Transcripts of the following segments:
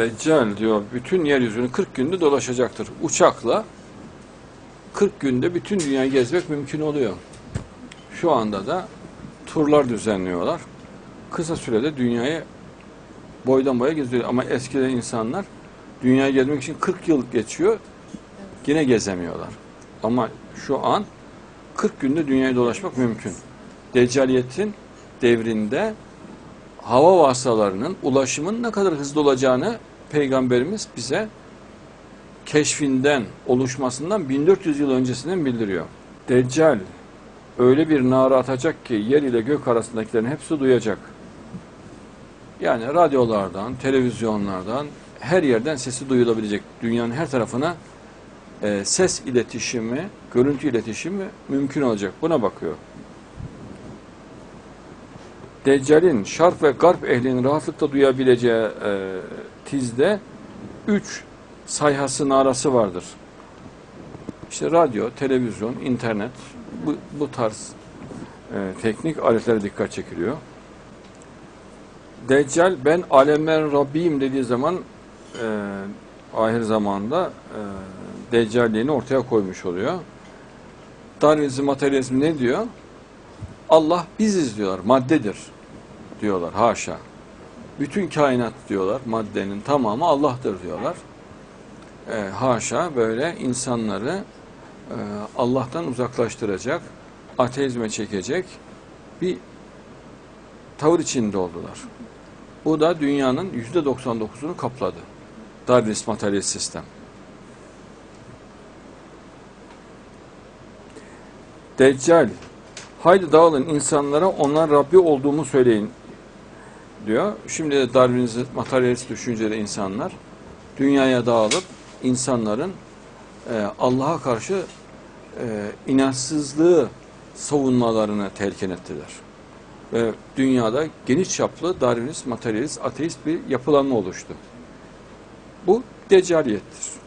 Deccal diyor bütün yeryüzünü 40 günde dolaşacaktır. Uçakla 40 günde bütün dünyayı gezmek mümkün oluyor. Şu anda da turlar düzenliyorlar. Kısa sürede dünyayı boydan boya geziyor. Ama eskiden insanlar dünyayı gezmek için 40 yıl geçiyor. Yine gezemiyorlar. Ama şu an 40 günde dünyayı dolaşmak mümkün. Deccaliyetin devrinde hava vasıtalarının ulaşımın ne kadar hızlı olacağını Peygamberimiz bize keşfinden, oluşmasından 1400 yıl öncesinden bildiriyor. Deccal öyle bir nara atacak ki yer ile gök arasındakilerin hepsi duyacak. Yani radyolardan, televizyonlardan, her yerden sesi duyulabilecek. Dünyanın her tarafına e, ses iletişimi, görüntü iletişimi mümkün olacak. Buna bakıyor. Deccal'in şark ve garp ehlinin rahatlıkla duyabileceği e, tizde üç sayhası narası vardır. İşte radyo, televizyon, internet bu, bu tarz e, teknik aletlere dikkat çekiliyor. Deccal ben alemlerin Rabbiyim dediği zaman e, ahir zamanda e, Deccalliğini ortaya koymuş oluyor. Darwinizm, materyalizm ne diyor? Allah biziz diyorlar, maddedir diyorlar, haşa. Bütün kainat diyorlar, maddenin tamamı Allah'tır diyorlar. E, haşa böyle insanları e, Allah'tan uzaklaştıracak, ateizme çekecek bir tavır içinde oldular. Bu da dünyanın yüzde 99'unu kapladı. Darwinist materyalist sistem. Deccal, haydi dağılın insanlara onlar Rabbi olduğumu söyleyin diyor. Şimdi de Darwinist materyalist düşünceli insanlar dünyaya dağılıp insanların e, Allah'a karşı e, inançsızlığı savunmalarını telkin ettiler. Ve dünyada geniş çaplı Darwinist, materyalist, ateist bir yapılanma oluştu. Bu deccaliyettir.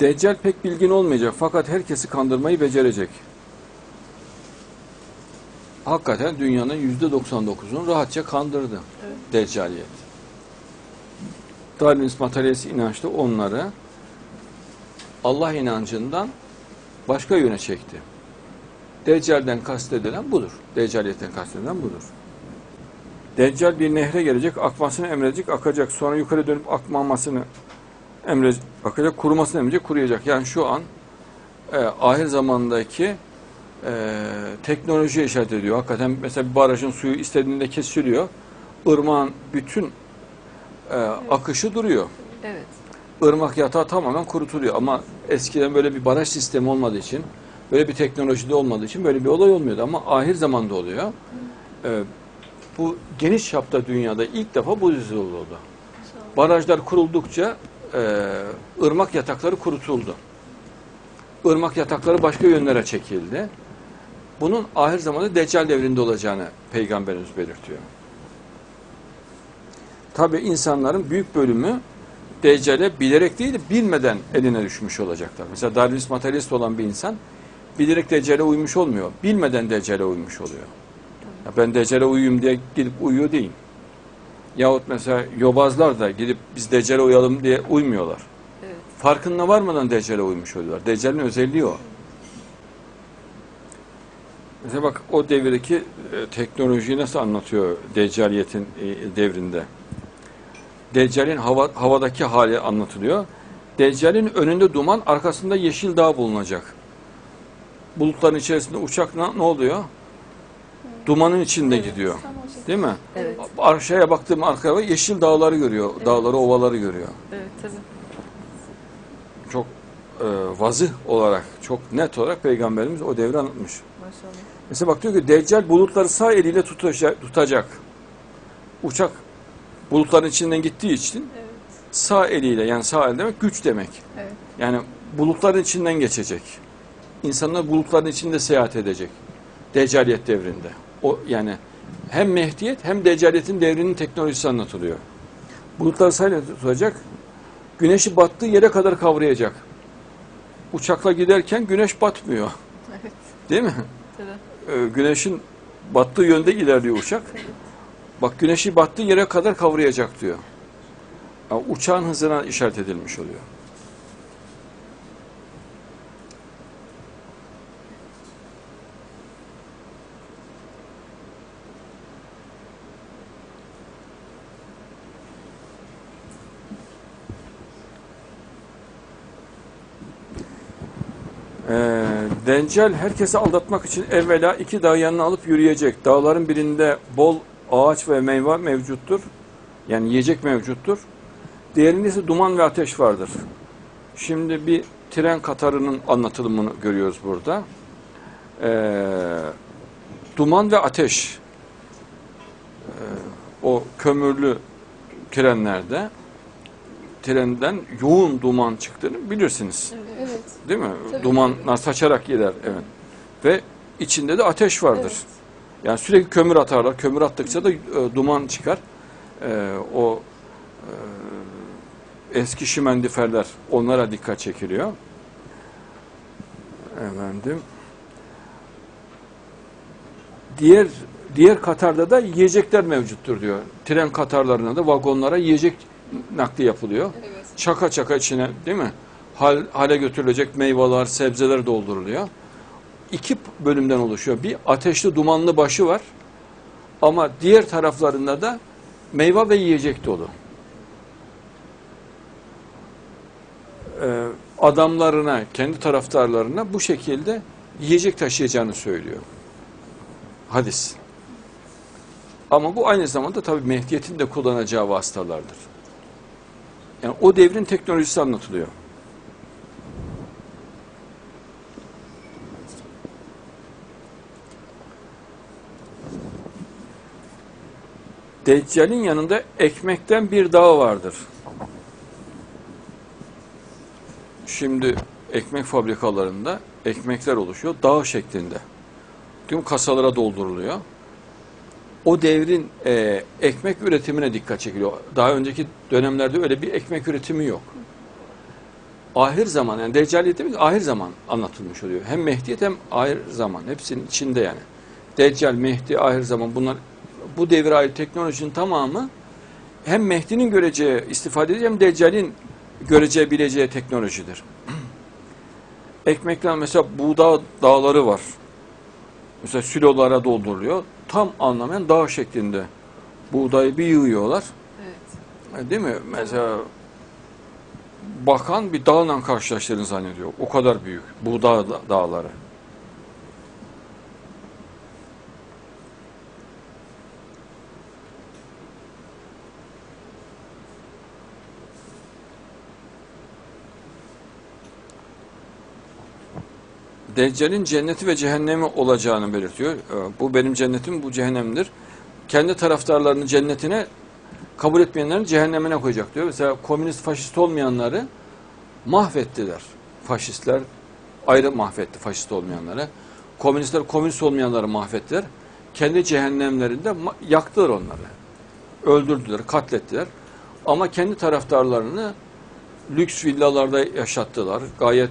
Deccal pek bilgin olmayacak fakat herkesi kandırmayı becerecek. Hakikaten dünyanın yüzde 99'unu rahatça kandırdı Evet. Deccaliyet. Darwinist materyalist inançta onları Allah inancından başka yöne çekti. Deccal'den kastedilen budur. Deccaliyetten kastedilen budur. Deccal bir nehre gelecek, akmasını emredecek, akacak. Sonra yukarı dönüp akmamasını emredecek, akacak, kurumasını emredecek, kuruyacak. Yani şu an e, ahir zamandaki teknolojiye işaret ediyor. Hakikaten mesela bir barajın suyu istediğinde kesiliyor. Irmağın bütün e, akışı duruyor. Evet. Irmak yatağı tamamen kurutuluyor. Ama eskiden böyle bir baraj sistemi olmadığı için, böyle bir teknolojide olmadığı için böyle bir olay olmuyordu. Ama ahir zamanda oluyor. E, bu geniş çapta dünyada ilk defa bu yüzyıl oldu. Barajlar kuruldukça e, ırmak yatakları kurutuldu. Irmak yatakları başka yönlere çekildi. Bunun ahir zamanda Deccal devrinde olacağını Peygamberimiz belirtiyor. Tabi insanların büyük bölümü Deccal'e bilerek değil de bilmeden eline düşmüş olacaklar. Mesela Darwinist materyalist olan bir insan bilerek Deccal'e uymuş olmuyor. Bilmeden Deccal'e uymuş oluyor. Ya ben Deccal'e uyuyayım diye gidip uyuyor değil. Yahut mesela yobazlar da gidip biz Deccal'e uyalım diye uymuyorlar. Evet. Farkında varmadan Deccal'e uymuş oluyorlar. Deccal'in özelliği o. Mesela bak o devirdeki e, teknolojiyi nasıl anlatıyor Deccaliyetin e, devrinde. Deccal'in hava, havadaki hali anlatılıyor. Deccal'in önünde duman, arkasında yeşil dağ bulunacak. Bulutların içerisinde uçak ne, ne oluyor? Dumanın içinde gidiyor. O şekilde. Değil mi? Evet. Aşağıya baktığım arkaya yeşil dağları görüyor. Dağları, ovaları görüyor. Evet tabii. E, vazıh olarak, çok net olarak Peygamberimiz o devri anlatmış. Maşallah. Mesela bak diyor ki Deccal bulutları sağ eliyle tutacak. tutacak. Uçak bulutların içinden gittiği için Evet. sağ eliyle yani sağ el demek güç demek. Evet. Yani bulutların içinden geçecek. İnsanlar bulutların içinde seyahat edecek. Deccaliyet devrinde. O yani hem Mehdiyet hem Deccaliyetin devrinin teknolojisi anlatılıyor. Bulutları sağ eliyle tutacak. Güneşi battığı yere kadar kavrayacak. Uçakla giderken güneş batmıyor. Evet. Değil mi? Tabii. Ee, güneşin battığı yönde ilerliyor uçak. Bak güneşi battığı yere kadar kavrayacak diyor. Yani uçağın hızına işaret edilmiş oluyor. Deccal herkesi aldatmak için evvela iki dağ yanına alıp yürüyecek. Dağların birinde bol ağaç ve meyve mevcuttur. Yani yiyecek mevcuttur. Diğerinde ise duman ve ateş vardır. Şimdi bir tren katarının anlatılımını görüyoruz burada. Ee, duman ve ateş. Ee, o kömürlü trenlerde trenden yoğun duman çıktığını bilirsiniz. Evet. Değil mi? Tabii. Dumanlar saçarak gider. Evet. Ve içinde de ateş vardır. Evet. Yani sürekli kömür atarlar. Kömür attıkça da e, duman çıkar. E, o e, eski şimendiferler onlara dikkat çekiliyor. Efendim. Diğer diğer Katar'da da yiyecekler mevcuttur diyor. Tren Katarlarına da vagonlara yiyecek nakli yapılıyor Evet. çaka çaka içine değil mi? Hal, hale götürülecek meyveler, sebzeler dolduruluyor. İki bölümden oluşuyor. Bir ateşli dumanlı başı var. Ama diğer taraflarında da meyve ve yiyecek dolu. Ee, adamlarına, kendi taraftarlarına bu şekilde yiyecek taşıyacağını söylüyor. Hadis. Ama bu aynı zamanda tabii Mehdiyet'in de kullanacağı vasıtalardır. Yani o devrin teknolojisi anlatılıyor. Deccal'in yanında ekmekten bir dağ vardır. Şimdi ekmek fabrikalarında ekmekler oluşuyor dağ şeklinde. Tüm kasalara dolduruluyor. O devrin e, ekmek üretimine dikkat çekiliyor. Daha önceki dönemlerde öyle bir ekmek üretimi yok. Ahir zaman yani Deccaliyet demek ahir zaman anlatılmış oluyor. Hem Mehdiyet hem ahir zaman hepsinin içinde yani. Deccal, Mehdi, ahir zaman bunlar bu devre ait teknolojinin tamamı hem Mehdi'nin göreceği, istifade edeceği hem Deccal'in göreceği, bileceği teknolojidir. Ekmekler mesela buğday dağları var. Mesela silolara dolduruluyor. Tam anlamayan dağ şeklinde. Buğdayı bir yığıyorlar. Evet. E, Değil mi? Mesela bakan bir dağla karşılaştığını zannediyor. O kadar büyük. Buğday da- dağları. Deccal'in cenneti ve cehennemi olacağını belirtiyor. E, Bu benim cennetim, bu cehennemdir. Kendi taraftarlarını cennetine, kabul etmeyenlerin cehennemine koyacak diyor. Mesela komünist, faşist olmayanları mahvettiler. Faşistler ayrı mahvetti faşist olmayanları. Komünistler komünist olmayanları mahvettiler. Kendi cehennemlerinde yaktılar onları. Öldürdüler, katlettiler. Ama kendi taraftarlarını lüks villalarda yaşattılar. Gayet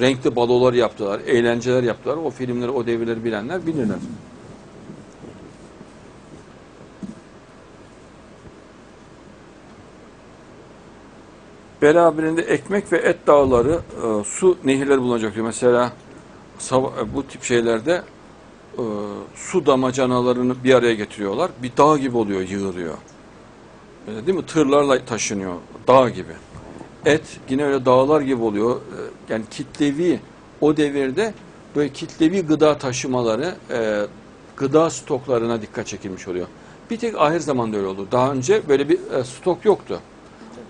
renkli balolar yaptılar, eğlenceler yaptılar. O filmleri, o devirleri bilenler bilirler. Beraberinde ekmek ve et dağları, e, su nehirleri bulunacak diyor. Mesela e, bu tip şeylerde e, su damacanalarını bir araya getiriyorlar. Bir dağ gibi oluyor, yığılıyor. Değil mi? Tırlarla taşınıyor, dağ gibi. Et yine öyle dağlar gibi oluyor. E, Yani kitlevi o devirde böyle kitlevi gıda taşımaları, e, gıda stoklarına dikkat çekilmiş oluyor. Bir tek ahir zamanda öyle oldu. Daha önce böyle bir e, stok yoktu.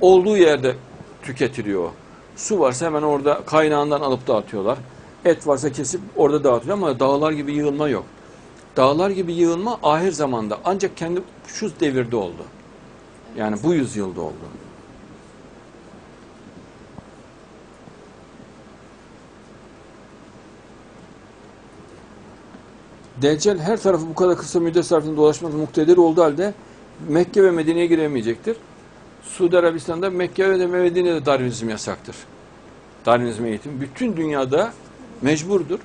Olduğu yerde tüketiliyor. Su varsa hemen orada kaynağından alıp dağıtıyorlar. Et varsa kesip orada dağıtıyor ama dağlar gibi yığılma yok. Dağlar gibi yığılma ahir zamanda ancak kendi şu devirde oldu. Yani bu yüzyılda oldu. Deccal her tarafı bu kadar kısa müddet zarfında dolaşmak muktedir olduğu halde Mekke ve Medine'ye giremeyecektir. Suudi Arabistan'da Mekke ve Medine'de Darwinizm yasaktır. Darwinizm eğitimi bütün dünyada mecburdur.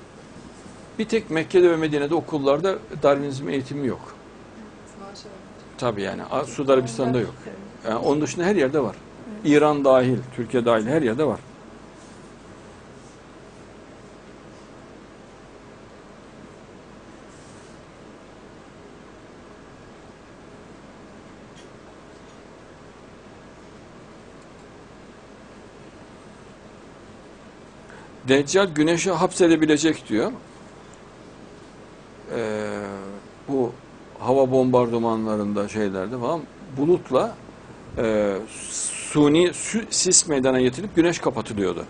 Bir tek Mekke'de ve Medine'de okullarda Darwinizm eğitimi yok. Tabii yani Suudi Arabistan'da yok. Yani onun dışında her yerde var. İran dahil, Türkiye dahil her yerde var. Deccal güneşi hapsedebilecek diyor. Ee, bu hava bombardımanlarında şeylerde falan bulutla e, suni sü- sis meydana getirip güneş kapatılıyordu.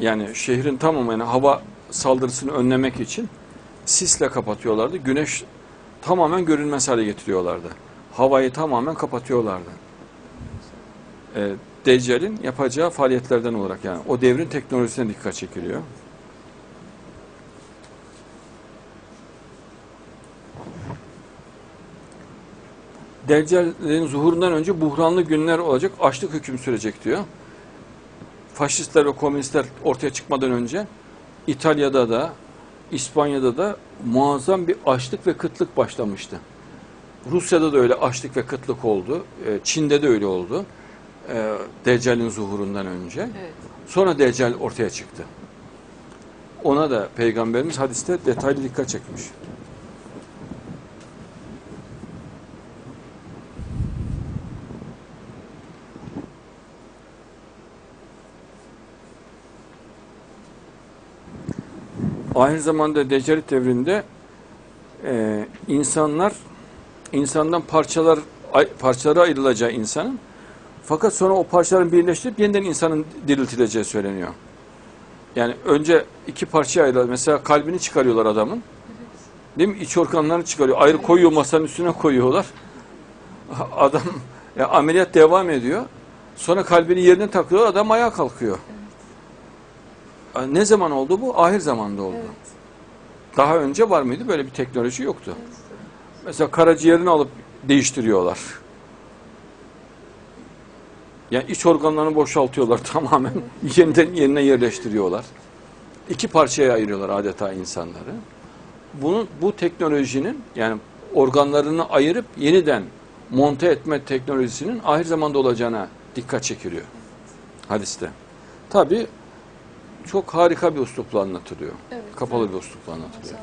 Yani şehrin tamamını hava saldırısını önlemek için sisle kapatıyorlardı. Güneş tamamen görünmez hale getiriyorlardı. Havayı tamamen kapatıyorlardı. E, Deccal'in yapacağı faaliyetlerden olarak yani o devrin teknolojisine dikkat çekiliyor. Deccal'in zuhurundan önce buhranlı günler olacak, açlık hüküm sürecek diyor. Faşistler ve komünistler ortaya çıkmadan önce İtalya'da da İspanya'da da muazzam bir açlık ve kıtlık başlamıştı. Rusya'da da öyle açlık ve kıtlık oldu. Ee, Çin'de de öyle oldu. Ee, Deccal'in zuhurundan önce. Evet. Sonra Deccal ortaya çıktı. Ona da Peygamberimiz hadiste detaylı dikkat çekmiş. Ahir zamanda Deccalit devrinde e, insanlar insandan parçalar parçalara ayrılacağı insanın fakat sonra o parçaların birleştirip yeniden insanın diriltileceği söyleniyor. Yani önce iki parçaya ayrılıyor. Mesela kalbini çıkarıyorlar adamın. Değil mi? İç organlarını çıkarıyor. Ayrı koyuyor masanın üstüne koyuyorlar. Adam ya ameliyat devam ediyor. Sonra kalbini yerine takıyorlar. Adam ayağa kalkıyor. Ne zaman oldu bu? Ahir zamanda oldu. Evet. Daha önce var mıydı? Böyle bir teknoloji yoktu. Mesela karaciğerini alıp değiştiriyorlar. Yani iç organlarını boşaltıyorlar tamamen. Yeniden yerine yerleştiriyorlar. İki parçaya ayırıyorlar adeta insanları. Bunu bu teknolojinin yani organlarını ayırıp yeniden monte etme teknolojisinin ahir zamanda olacağına dikkat çekiliyor hadiste. Tabi çok harika bir üslupla anlatılıyor. Evet. Kapalı bir üslupla anlatılıyor.